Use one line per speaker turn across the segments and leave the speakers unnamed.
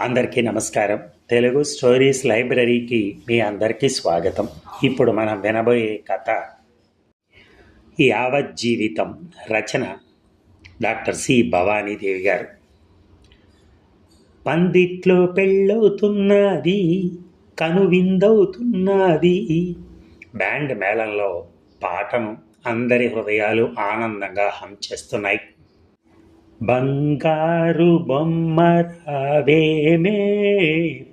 అందరికీ నమస్కారం. తెలుగు స్టోరీస్ లైబ్రరీకి మీ అందరికీ స్వాగతం. ఇప్పుడు మనం వినబోయే కథ యావత్ జీవితం రచన డాక్టర్ సి భవానీదేవి గారు. పందిట్లో పెళ్ళవుతున్నది కనువిందవుతున్నది. బ్యాండ్ మేళంలో పాటను అందరి హృదయాలు ఆనందంగా హం చేస్తున్నాయి బంగారు బొమ్మ రావేమే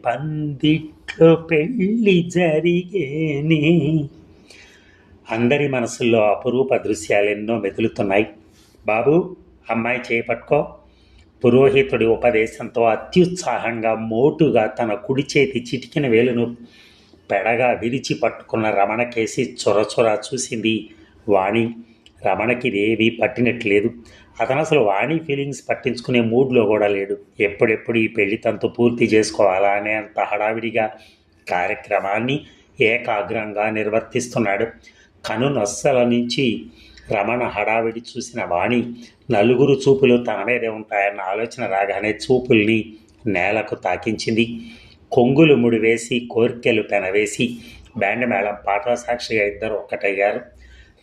పందిట్లో పెళ్ళి జరిగేనే. అందరి మనసుల్లో అపురూప దృశ్యాలెన్నో మెదులుతున్నాయి. బాబు అమ్మాయి చేపట్టుకో పురోహితుడి ఉపదేశంతో అత్యుత్సాహంగా మోటుగా తన కుడి చేతి చిటికిన వేలును పెడగా విరిచి పట్టుకున్న రమణకేసి చొరచొర చూసింది వాణి. రమణకి ఇదేవి పట్టినట్లేదు. అతను అసలు వాణి ఫీలింగ్స్ పట్టించుకునే మూడ్లో కూడా లేడు. ఎప్పుడెప్పుడు ఈ పెళ్ళి తనతో పూర్తి చేసుకోవాలా అనే అంత హడావిడిగా కార్యక్రమాన్ని ఏకాగ్రంగా నిర్వర్తిస్తున్నాడు. కను నొస్సల నుంచి రమణ హడావిడి చూసిన వాణి నలుగురు చూపులు తన మీదే ఉంటాయన్న ఆలోచన రాగానే చూపుల్ని నేలకు తాకించింది. కొంగులు ముడివేసి కోర్కెలు పెనవేసి బ్యాండ్ మేళం పాటల సాక్షిగా ఇద్దరు ఒక్కటయ్యారు.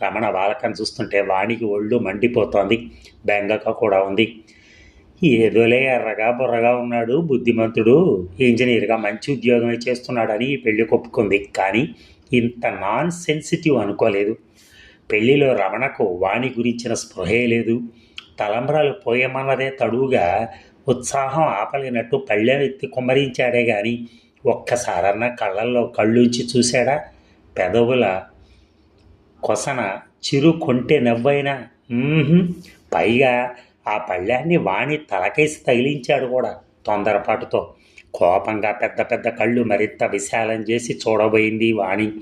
రమణ బాలకను చూస్తుంటే వాణికి ఒళ్ళు మండిపోతోంది. బెంగక కూడా ఉంది. ఏదోలే ఎర్రగా బుర్రగా ఉన్నాడు బుద్ధిమంతుడు. ఇంజనీర్గా మంచి ఉద్యోగమే చేస్తున్నాడని ఈ పెళ్ళి కొప్పుకుంది. కానీ ఇంత నాన్ సెన్సిటివ్ అనుకోలేదు. పెళ్ళిలో రమణకు వాణి గురించిన స్పృహే లేదు. తలంబ్రాలు పోయమన్నదే తడువుగా ఉత్సాహం ఆపలేనట్టు పళ్ళెం ఎత్తి కుమ్మరించాడే కానీ ఒక్కసారన్న కళ్ళల్లో కళ్ళుంచి చూశాడా? పెదవుల కొసన చిరు కొంటే నవ్వైనా పైగా ఆ పళ్ళాన్ని వాణి తలకేసి తగిలించాడు కూడా తొందరపాటుతో. కోపంగా పెద్ద పెద్ద కళ్ళు మరింత విశాలం చేసి చూడబోయింది వాణి.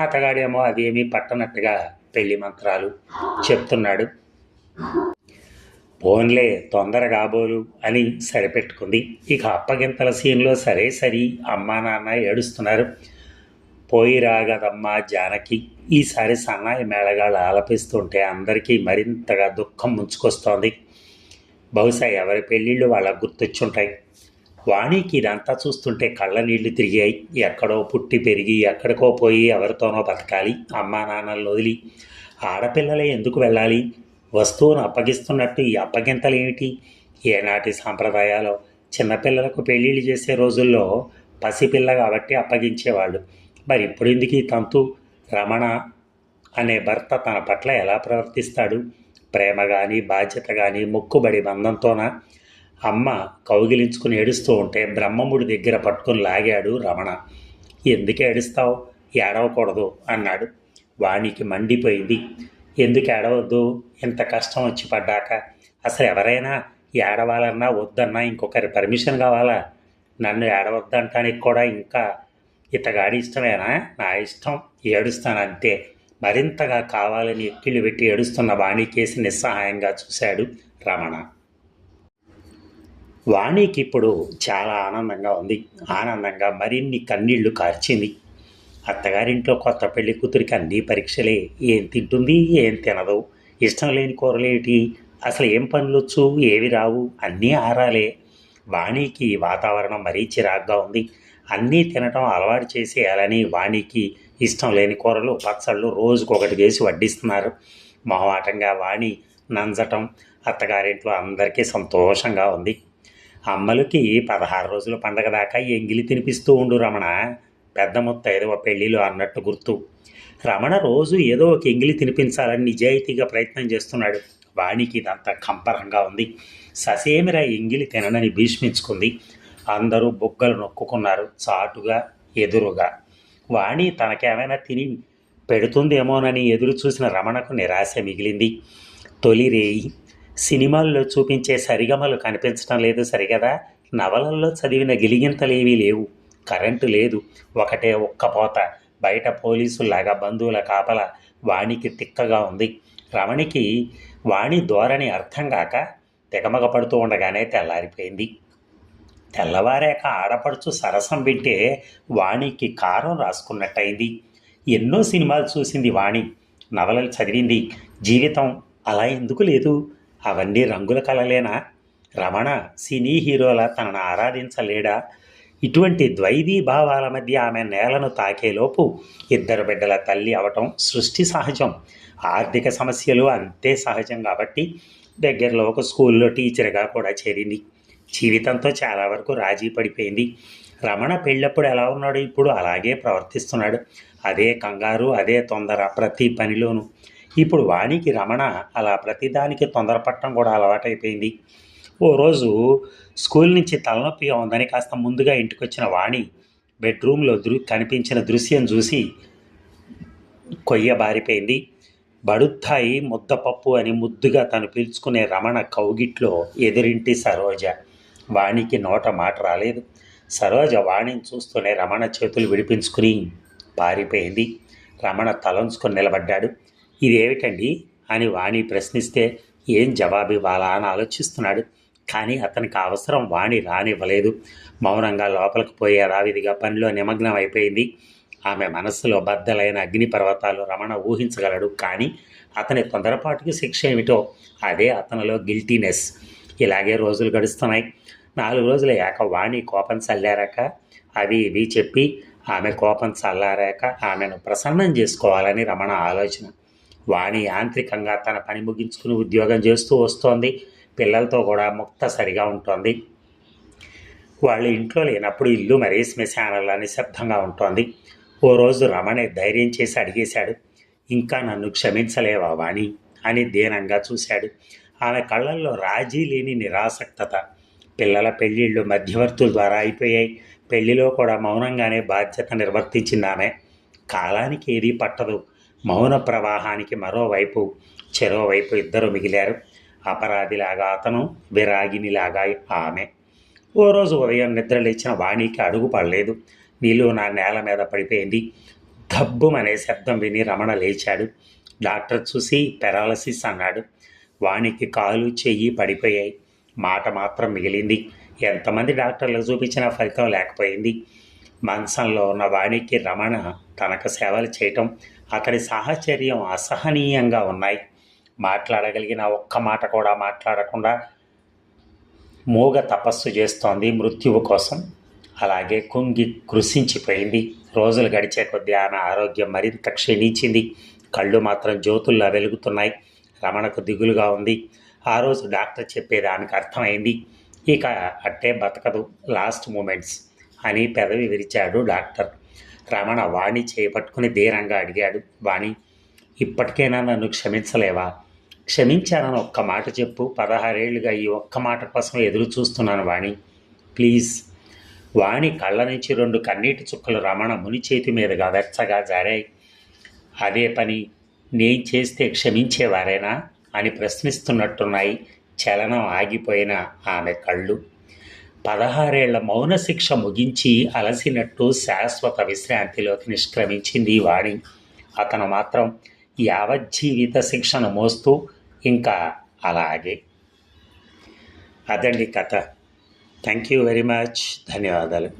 అతగాడేమో అదేమీ పట్టనట్టుగా పెళ్ళి మంత్రాలు చెప్తున్నాడు. పోన్లే తొందర కాబోలు అని సరిపెట్టుకుంది. ఇక అప్పగింతల సీన్లో సరే సరి అమ్మా నాన్న ఏడుస్తున్నారు. పోయి రాగదమ్మా జానకి. ఈసారి సన్నాయి మేళగాళ్ళు ఆలపిస్తుంటే అందరికీ మరింతగా దుఃఖం ముంచుకొస్తోంది. బహుశా ఎవరి పెళ్ళిళ్ళు వాళ్ళకు గుర్తొచ్చుంటాయి. వాణికి ఇదంతా చూస్తుంటే కళ్ళ నీళ్ళు తిరిగాయి. ఎక్కడో పుట్టి పెరిగి ఎక్కడికో పోయి ఎవరితోనో బతకాలి. అమ్మా నాన్నలు వదిలి ఆడపిల్లలే ఎందుకు వెళ్ళాలి? వస్తువును అప్పగిస్తున్నట్టు ఈ అప్పగింతలు ఏమిటి ఏనాటి సాంప్రదాయాలు చిన్నపిల్లలకు పెళ్ళిళ్ళు చేసే రోజుల్లో పసిపిల్ల కాబట్టి అప్పగించేవాళ్ళు. మరి ఇప్పుడిందుకు ఈ తంతు? రమణ అనే భర్త తన పట్ల ఎలా ప్రవర్తిస్తాడు? ప్రేమ కానీ బాధ్యత కానీ మొక్కుబడి బంధంతోన? అమ్మ కౌగిలించుకుని ఏడుస్తూ ఉంటే బ్రహ్మముడి దగ్గర పట్టుకుని లాగాడు రమణ. ఎందుకు ఏడుస్తావు? ఏడవకూడదు అన్నాడు. వానికి మండిపోయింది. ఎందుకు ఏడవద్దు? ఇంత కష్టం వచ్చి పడ్డాక అసలు ఎవరైనా ఏడవాలన్నా వద్దన్నా ఇంకొకరి పర్మిషన్ కావాలా? నన్ను ఏడవద్దంటానికి కూడా ఇంకా ఇతగాడి ఇష్టమేనా? నా ఇష్టం. ఏడుస్తాను అంతే మరింతగా కావాలని ఎక్కిళ్ళు పెట్టి ఏడుస్తున్న వాణికేసి నిస్సహాయంగా చూశాడు రమణ. వాణికి ఇప్పుడు చాలా ఆనందంగా ఉంది. ఆనందంగా మరిన్ని కన్నీళ్ళు కార్చింది. అత్తగారింట్లో కొత్త పెళ్ళి కూతురికి అన్ని పరీక్షలే. ఏం తింటుంది? ఏం తినదు? ఇష్టం లేని కూరలేటి? అసలు ఏం పనులొచ్చు? ఏవి రావు? అన్నీ ఆరాలే. వాణికి వాతావరణం మరీ చిరాగ్గా ఉంది. అన్నీ తినటం అలవాటు చేసేయాలని వాణికి ఇష్టం లేని కూరలు పచ్చళ్ళు రోజుకొకటి వేసి వడ్డిస్తున్నారు. మొహమాటంగా వాణి నంజటం అత్తగారింట్లో అందరికీ సంతోషంగా ఉంది. అమ్మలకి పదహారు రోజుల పండగ దాకా ఎంగిలి తినిపిస్తూ ఉండు రమణ పెద్ద ముత్తైదవ పెళ్ళిలో అన్నట్టు గుర్తు. రమణ రోజు ఏదో ఒక ఎంగిలి తినిపించాలని నిజాయితీగా ప్రయత్నం చేస్తున్నాడు. వాణికి ఇదంతా కంపరంగా ఉంది. ససేమిరా ఎంగిలి తిననని భీష్మించుకుంది. అందరూ బుగ్గలు నొక్కుకున్నారు చాటుగా ఎదురుగా. వాణి తనకేమైనా తిని పెడుతుందేమోనని ఎదురు చూసిన రమణకు నిరాశ మిగిలింది. తొలి రేయి. సినిమాల్లో చూపించే సరిగమలు కనిపించడం లేదు సరిగదా? నవలల్లో చదివిన గిలిగింతలేవీ లేవు. కరెంటు లేదు. ఒకటే ఒక్కపోత బయట పోలీసుల్లాగా బంధువుల కాపల వాణికి తిక్కగా ఉంది. రమణికి వాణి ధోరణి అర్థం కాక తెగమగ పడుతూ ఉండగానే తెల్లారిపోయింది. తెల్లవారాక ఆడపడుచు సరసం వింటే వాణికి కారం రాసుకున్నట్టయింది. ఎన్నో సినిమాలు చూసింది వాణి. నవలలు చదివింది. జీవితం అలా ఎందుకు లేదు? అవన్నీ రంగుల కలలేనా రమణ సినీ హీరోల తనను ఆరాధించలేడా? ఇటువంటి ద్వైదీ భావాల మధ్య ఆమె నేలను తాకేలోపు ఇద్దరు బిడ్డల తల్లి అవటం సృష్టి సహజం. ఆర్థిక సమస్యలు అంతే సహజం కాబట్టి దగ్గరలో ఒక స్కూల్లో టీచర్గా కూడా చేరింది. జీవితంతో చాలా వరకు రాజీ పడిపోయింది. రమణ పెళ్ళప్పుడు ఎలా ఉన్నాడు ఇప్పుడు అలాగే ప్రవర్తిస్తున్నాడు. అదే కంగారు అదే తొందర ప్రతి పనిలోనూ. ఇప్పుడు వాణికి రమణ అలా ప్రతిదానికి తొందరపడటం కూడా అలవాటైపోయింది. ఓ రోజు స్కూల్ నుంచి తలనొప్పిగా ఉందని కాస్త ముందుగా ఇంటికొచ్చిన వాణి బెడ్రూమ్లో దృ కనిపించిన దృశ్యం చూసి కొయ్యబారిపోయింది. బడుత్తాయి ముద్దపప్పు అని ముద్దుగా తను పిలుచుకునే రమణ కౌగిట్లో ఎదురింటి సరోజ వాణికి నోట మాట రాలేదు. సరోజ వాణిని చూస్తూనే రమణ చేతులు విడిపించుకుని పారిపోయింది. రమణ తలంచుకొని నిలబడ్డాడు. ఇదేమిటండి? అని వాణి ప్రశ్నిస్తే ఏం జవాబు ఇవ్వాలా? అని ఆలోచిస్తున్నాడు. కానీ అతనికి అవసరం వాణి రానివ్వలేదు. మౌనంగా లోపలికి పోయే రావిధిగా పనిలో నిమగ్నం అయిపోయింది. ఆమె మనస్సులో బద్దలైన అగ్నిపర్వతాలు రమణ ఊహించగలడు. కానీ అతని తొందరపాటుకి శిక్ష ఏమిటో అదే అతనిలో గిల్టీనెస్. ఇలాగే రోజులు గడుస్తున్నాయి. నాలుగు రోజులు ఏక వాణి కోపం చల్లారాక అవి ఇవి చెప్పి ఆమె కోపం చల్లారాక ఆమెను ప్రసన్నం చేసుకోవాలని రమణ ఆలోచన. వాణి యాంత్రికంగా తన పని ముగించుకుని ఉద్యోగం చేస్తూ వస్తోంది. పిల్లలతో కూడా ముక్తసరిగా ఉంటోంది. వాళ్ళు ఇంట్లో లేనప్పుడు ఇల్లు మరీ శ్మశానంలా నిశ్శబ్దంగా ఉంటోంది. ఓ రోజు రమణే ధైర్యం చేసి అడిగేశాడు ఇంకా నన్ను క్షమించలేవా వాణి? అని దీనంగా చూశాడు. ఆమె కళ్ళల్లో రాజీ లేని నిరాసక్తత. పిల్లల పెళ్ళిళ్ళు మధ్యవర్తుల ద్వారా అయిపోయాయి. పెళ్ళిలో కూడా మౌనంగానే బాధ్యత నిర్వర్తించిందామె కాలానికి ఏదీ పట్టదు. మౌన ప్రవాహానికి మరోవైపు చెరోవైపు ఇద్దరు మిగిలారు. అపరాధిలాగా అతను విరాగినిలాగా ఆమె. ఓ రోజు ఉదయం నిద్రలేచిన వాణికి అడుగు పడలేదు. నీళ్ళు నా నేల మీద పడిపోయింది. దబ్బుమనే శబ్దం విని రమణ లేచాడు. డాక్టర్ చూసి పెరాలసిస్ అన్నాడు. వాణికి కాలు చెయ్యి పడిపోయాయి. మాట మాత్రం మిగిలింది. ఎంతమంది డాక్టర్లు చూపించినా ఫలితం లేకపోయింది. మంచంలో ఉన్న వాణికి రమణ తనకు సేవలు చేయటం అతడి సాహచర్యం అసహనీయంగా ఉన్నాయి. మాట్లాడగలిగిన ఒక్క మాట కూడా మాట్లాడకుండా మూగ తపస్సు చేస్తోంది మృత్యువు కోసం. అలాగే కుంగి కృషించిపోయింది రోజులు గడిచే కొద్దీ ఆమె ఆరోగ్యం మరింత క్షీణించింది. కళ్ళు మాత్రం జ్యోతుల్లా వెలుగుతున్నాయి. రమణకు దిగులుగా ఉంది. ఆ రోజు డాక్టర్ చెప్పేదానికి అర్థమైంది. ఇక అట్టే బతకదు. లాస్ట్ మూమెంట్స్ అని పెదవి విరిచాడు డాక్టర్. రమణ వాణి చేపట్టుకుని ధీరంగా అడిగాడు. వాణి ఇప్పటికైనా నన్ను క్షమించలేవా? క్షమించానని ఒక్క మాట చెప్పు. పదహారేళ్ళుగా ఈ ఒక్క మాట కోసం ఎదురు చూస్తున్నాను వాణి. ప్లీజ్. వాణి కళ్ళ నుంచి రెండు కన్నీటి చుక్కలు రమణ ముని చేతి మీదుగా వెచ్చగా జారాయి. అదే పని నేను చేస్తే క్షమించేవారేనా? అని ప్రశ్నిస్తున్నట్టున్నాయి. చలనం ఆగిపోయిన ఆమె కళ్ళు. పదహారేళ్ళ మౌన శిక్ష ముగించి అలసినట్టు శాశ్వత విశ్రాంతిలోకి నిష్క్రమించింది వాణి. అతను మాత్రం యావజ్జీవిత శిక్షను మోస్తూ ఇంకా అలాగే. అదండి కథ. Thank you very much. ధన్యవాదాలు.